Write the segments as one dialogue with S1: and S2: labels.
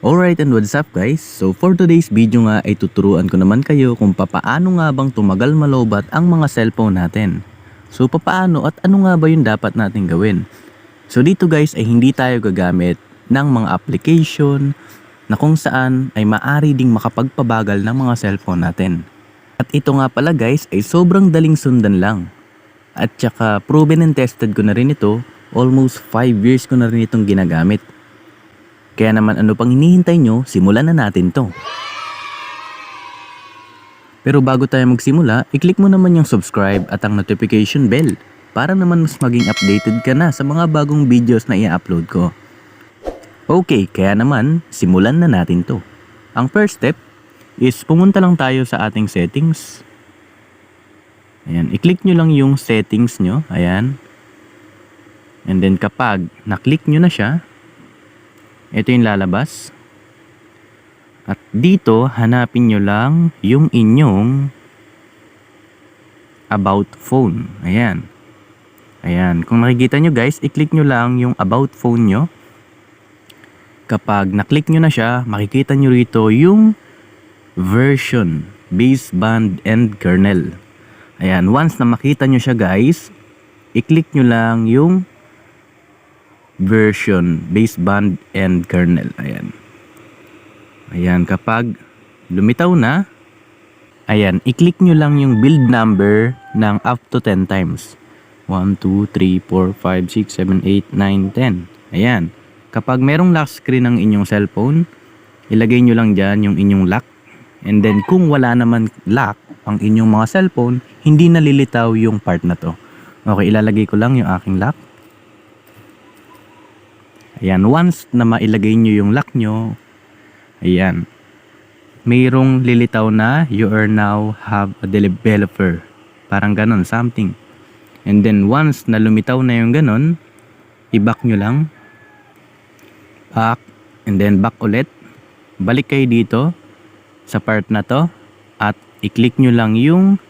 S1: Alright and what's up guys? So for today's video nga ay tuturuan ko naman kayo kung papaano nga bang tumagal malobat ang mga cellphone natin. So papaano at ano nga ba yung dapat natin gawin? So dito guys ay hindi tayo gagamit ng mga application na kung saan ay maari ding makapagpabagal ng mga cellphone natin. At ito nga pala guys ay sobrang daling sundan lang. At saka proven and tested ko na rin ito, almost 5 years ko na rin itong ginagamit. Kaya naman ano pang hinihintay nyo, simulan na natin to. Pero bago tayo magsimula, i-click mo naman yung subscribe at ang notification bell para naman mas maging updated ka na sa mga bagong videos na i-upload ko. Okay, kaya naman, simulan na natin to. Ang first step is pumunta lang tayo sa ating settings. Ayan, i-click nyo lang yung settings nyo. Ayan. And then kapag na-click nyo na siya, ito yung lalabas. At dito, hanapin nyo lang yung inyong about phone. Ayan. Ayan. Kung nakikita nyo guys, i-click nyo lang yung about phone nyo. Kapag na-click nyo na siya, makikita nyo rito yung version, baseband, and kernel. Ayan. Once na makita nyo siya guys, i-click nyo lang yung version, baseband, and kernel. Ayan. Ayan, kapag lumitaw na, ayan, i-click nyo lang yung build number ng up to 10 times. 1, 2, 3, 4, 5, 6, 7, 8, 9, 10. Ayan. Kapag merong lock screen ng inyong cellphone, ilagay nyo lang dyan yung inyong lock. And then kung wala naman lock ang inyong mga cellphone, hindi nalilitaw yung part na to. Okay, ilalagay ko lang yung aking lock. Ayan, once na mailagay nyo yung lock nyo, ayan, mayroong lilitaw na you are now have a developer. Parang ganon, something. And then once na lumitaw na yung ganon, i-back nyo lang. Back, and then back ulit. Balik kayo dito sa part na to at i-click nyo lang yung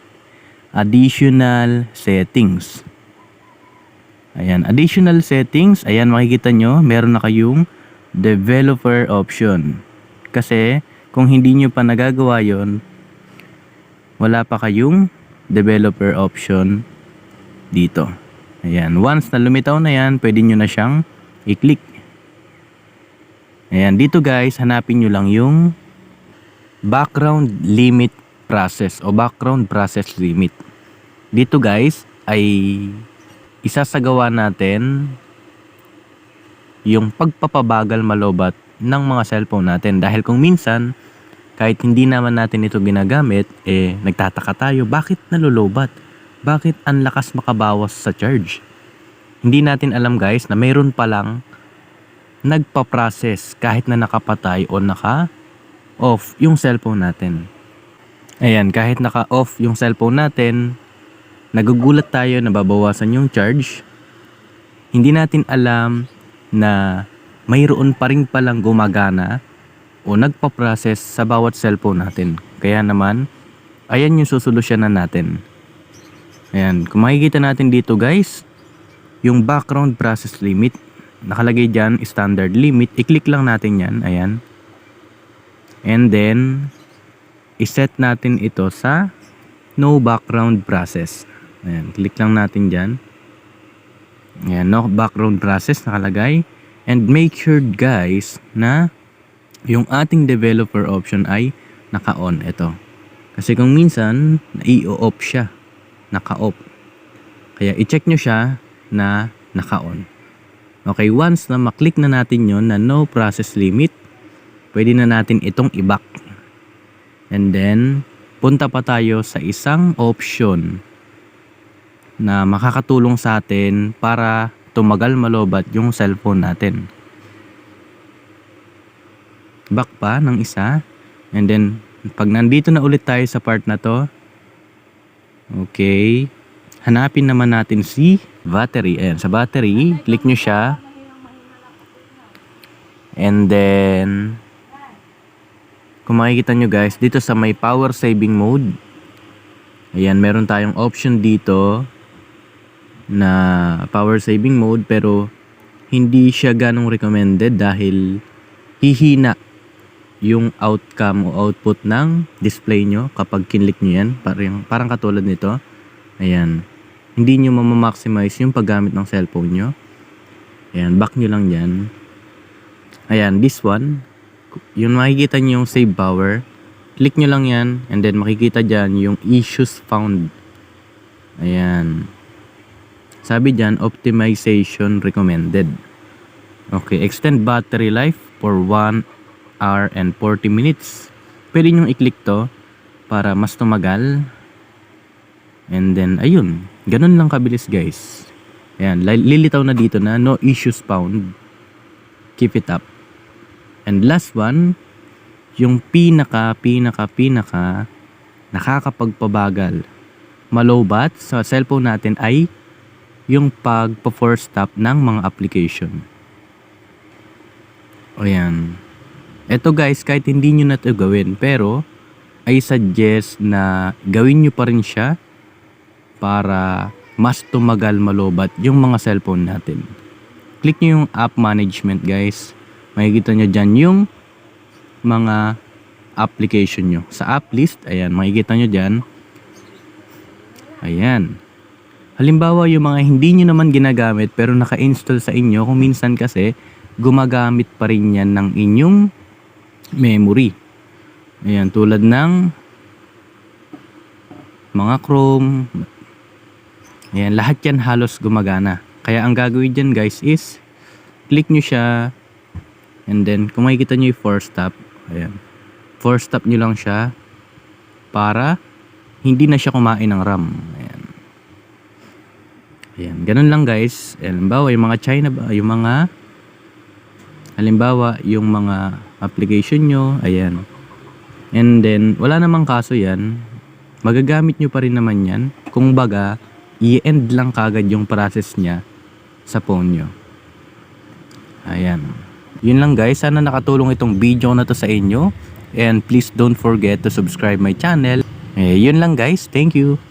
S1: additional settings. Ayan, additional settings. Ayan, makikita nyo, meron na kayong developer option. Kasi, kung hindi nyo pa nagagawa yon wala pa kayong developer option dito. Ayan, once na lumitaw na yan, pwede nyo na siyang i-click. Ayan, dito guys, hanapin nyo lang yung background limit process o background process limit. Dito guys, ay isasagawa natin yung pagpapabagal malobat ng mga cellphone natin. Dahil kung minsan, kahit hindi naman natin ito ginagamit, eh, nagtataka tayo, bakit nalulobat? Bakit ang lakas makabawas sa charge? Hindi natin alam guys na mayroon palang nagpa-process kahit na nakapatay o naka-off yung cellphone natin. Ayan, kahit naka-off yung cellphone natin, nagugulat tayo na babawasan yung charge. Hindi natin alam na mayroon pa rin palang gumagana o nagpa-process sa bawat cellphone natin. Kaya naman, ayan yung susolusyonan natin. Ayan, kung makikita natin dito guys, yung background process limit, nakalagay dyan standard limit, i-click lang natin yan, ayan. And then, iset natin ito sa no background process. Ayan, click lang natin dyan. Ayan, no background process nakalagay. And make sure guys na yung ating developer option ay naka-on ito. Kasi kung minsan, i-off siya. Naka-off. Kaya i-check nyo siya na naka-on. Okay, once na maklik na natin yon na no process limit, pwede na natin itong i-back. And then, punta pa tayo sa isang option na makakatulong sa atin para tumagal malobat yung cellphone natin. Back pa ng isa. And then, pag nandito na ulit tayo sa part na to, okay, hanapin naman natin si battery. Ayan, sa battery, click nyo siya. And then, kung makikita nyo guys, dito sa may power saving mode, ayan, meron tayong option dito na power saving mode pero hindi siya ganong recommended dahil hihina yung outcome o output ng display nyo kapag kinlik nyo yan. Parang, parang katulad nito. Ayan. Hindi nyo mamamaximize yung paggamit ng cellphone nyo. Ayan, back nyo lang yan. Ayan, this one. Yung makikita nyo yung save power. Click nyo lang yan and then makikita dyan yung issues found. Ayan. Sabi dyan, optimization recommended. Okay, extend battery life for 1 hour and 40 minutes. Pwede nyo i-click to para mas tumagal. And then, ayun. Ganun lang kabilis guys. Ayan, li- lilitaw na dito na no issues found. Keep it up. And last one, yung pinaka, pinaka, pinaka nakakapagpabagal malobat sa cellphone natin ay yung pagpa-force stop ng mga application. O yan. Ito guys, kahit hindi nyo na ito gawin, pero I suggest na gawin nyo pa rin siya para mas tumagal malobat yung mga cellphone natin. Click nyo yung app management guys. Makikita nyo dyan yung mga application nyo. Sa app list, ayan, makikita nyo dyan. Ayan. Halimbawa, yung mga hindi nyo naman ginagamit pero naka-install sa inyo, kung minsan kasi, gumagamit pa rin yan ng inyong memory. Ayan, tulad ng mga Chrome. Ayan, lahat yan halos gumagana. Kaya ang gagawin dyan guys is, click nyo siya, and then kung makikita nyo yung force stop, ayan, force stop nyo lang siya para hindi na siya kumain ng RAM. Ayan. Ganun lang guys. Halimbawa, yung mga China yung mga halimbawa, yung mga application nyo, ayan. And then, wala namang kaso yan. Magagamit nyo pa rin naman yan. Kung baga, i-end lang kagad yung process niya sa phone nyo. Ayan. Yun lang guys. Sana nakatulong itong video na to sa inyo. And please don't forget to subscribe my channel. Eh, yun lang guys. Thank you.